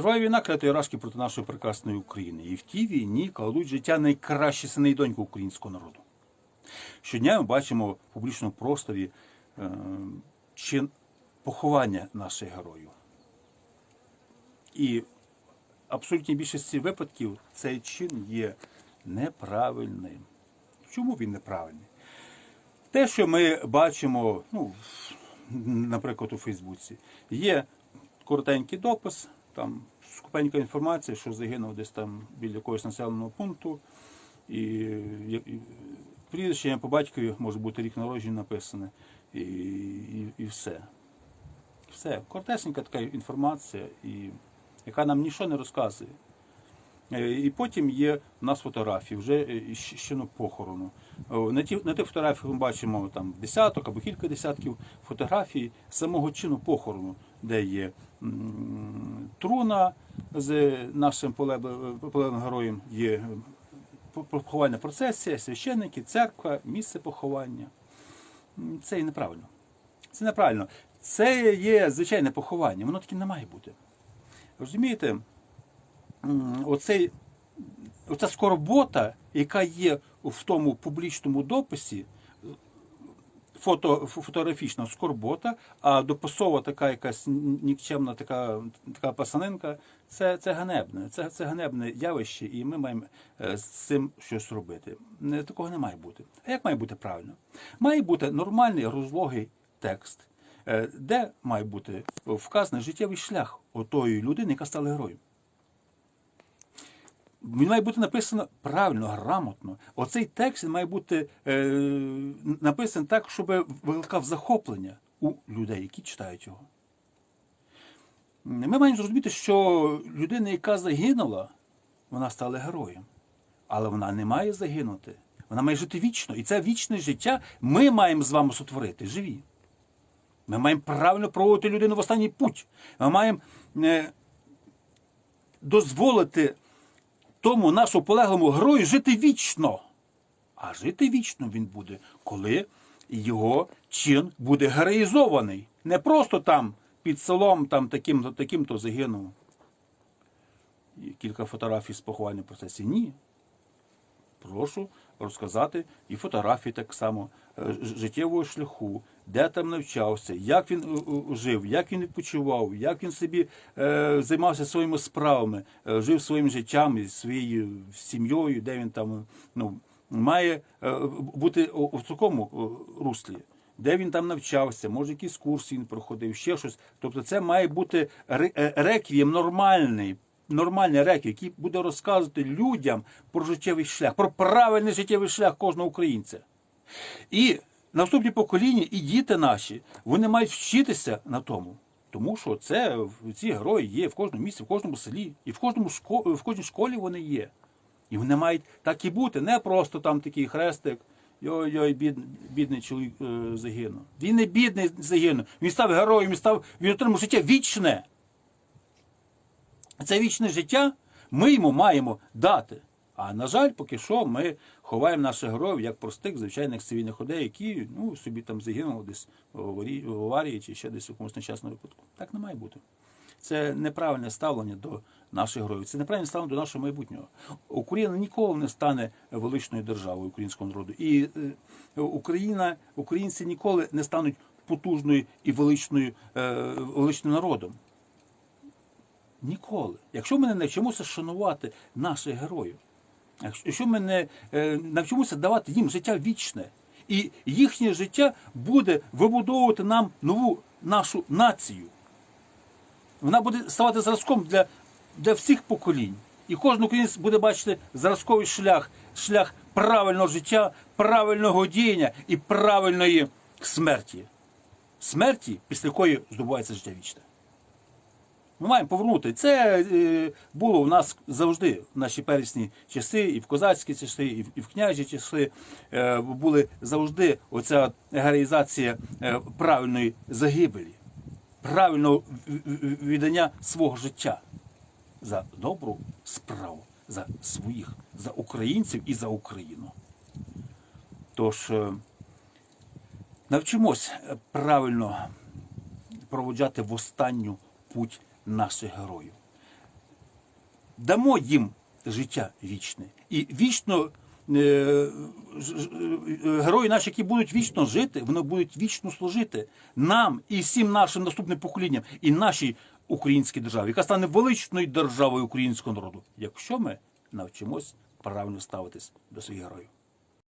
Триває війна клятої рашки проти нашої прекрасної України. І в тій війні кладуть життя найкращі сини і доньки українського народу. Щодня ми бачимо в публічному просторі е, чин поховання наших героїв. І абсолютній більшості випадків цей чин є неправильним. Чому він неправильний? Те, що ми бачимо, ну, наприклад, у Фейсбуці, є коротенький допис, там скупенька інформація, що загинув десь там біля якогось населеного пункту, і, і прізвище я по батькові може бути рік народження написане, і, і, і все. Все. Коротесенька така інформація, і, яка нам нічого не розказує. Е, І потім є у нас фотографії вже е, щ- ще ну, похорону. На, ті, на тих фотографіях ми бачимо там десяток або кілька десятків фотографій самого чину похорону, де є труна з нашим полеглим героєм, є по- поховальна процесія, священники, церква, місце поховання. Це і неправильно. Це неправильно. Це є звичайне поховання, воно таким не має бути. Розумієте? Оцей, оця скорбота, яка є в тому публічному дописі, фото, фотографічна скорбота, а дописова така якась нікчемна така, така пасанинка, це, це ганебне. Це, це ганебне явище, і ми маємо е, з цим щось робити. Такого не має бути. А як має бути правильно? Має бути нормальний розлогий текст, е, де має бути вказаний життєвий шлях отої людини, яка стала героєм. Він має бути написано правильно, грамотно. Оцей текст має бути е, написаний так, щоб викликав захоплення у людей, які читають його. Ми маємо зрозуміти, що людина, яка загинула, вона стала героєм. Але вона не має загинути. Вона має жити вічно. І це вічне життя ми маємо з вами сотворити, живі. Ми маємо правильно проводити людину в останній путь. Ми маємо е, дозволити тому нашому полеглому герою жити вічно. А жити вічно він буде, коли його чин буде героїзований. Не просто там під селом там таким-то таким-то загинув. Кілька фотографій з поховального процесі. Ні. Прошу розказати і фотографії так само е, життєвого шляху, де там навчався, як він жив, як він відпочивав, як він собі е, займався своїми справами, е, жив своїм життям своєю сім'єю, де він там ну, має е, бути у такому е, руслі. Де він там навчався, може якісь курси він проходив, ще щось. Тобто це має бути е, реквієм нормальний, нормальний реквієм, який буде розказувати людям про життєвий шлях, про правильний життєвий шлях кожного українця. І наступні покоління, і діти наші, вони мають вчитися на тому. Тому що це ці герої є в кожному місці, в кожному селі, і в кожному шко- в кожній школі вони є. І вони мають так і бути, не просто там такий хрестик. Йой-йой, бід, бідний чоловік е, загинув. Він не бідний загинув. Він став героєм, він став, він отримав життя вічне. Це вічне життя ми йому маємо дати. А на жаль, поки що ми ховаємо наших героїв як простих звичайних цивільних людей, які ну, собі там загинули десь в аварії, чи ще десь в якомусь нещасному випадку. Так не має бути. Це неправильне ставлення до наших героїв. Це неправильне ставлення до нашого майбутнього. Україна ніколи не стане величною державою українського народу. І е, Україна, українці ніколи не стануть потужною і величною, е, величним народом. Ніколи. Якщо ми не навчимося шанувати наших героїв, якщо ми не е, навчимося давати їм життя вічне, і їхнє життя буде вибудовувати нам нову нашу націю. Вона буде ставати зразком для, для всіх поколінь. І кожен українець буде бачити зразковий шлях, шлях правильного життя, правильного діяння і правильної смерті. Смерті, після якої здобувається життя вічне. Ми маємо повернути. Це е, було в нас завжди в наші первісні часи, і в козацькі часи, і в, княжі часи е, були завжди оця героїзація е, правильної загибелі, правильного віддання свого життя за добру справу, за своїх, за українців і за Україну. Тож навчимось правильно проводжати в останню путь наших героїв. дамо їм життя вічне. І вічно е, е, герої наші, які будуть вічно жити, вони будуть вічно служити нам і всім нашим наступним поколінням, і нашій українській державі, яка стане величною державою українського народу, якщо ми навчимось правильно ставитись до своїх героїв.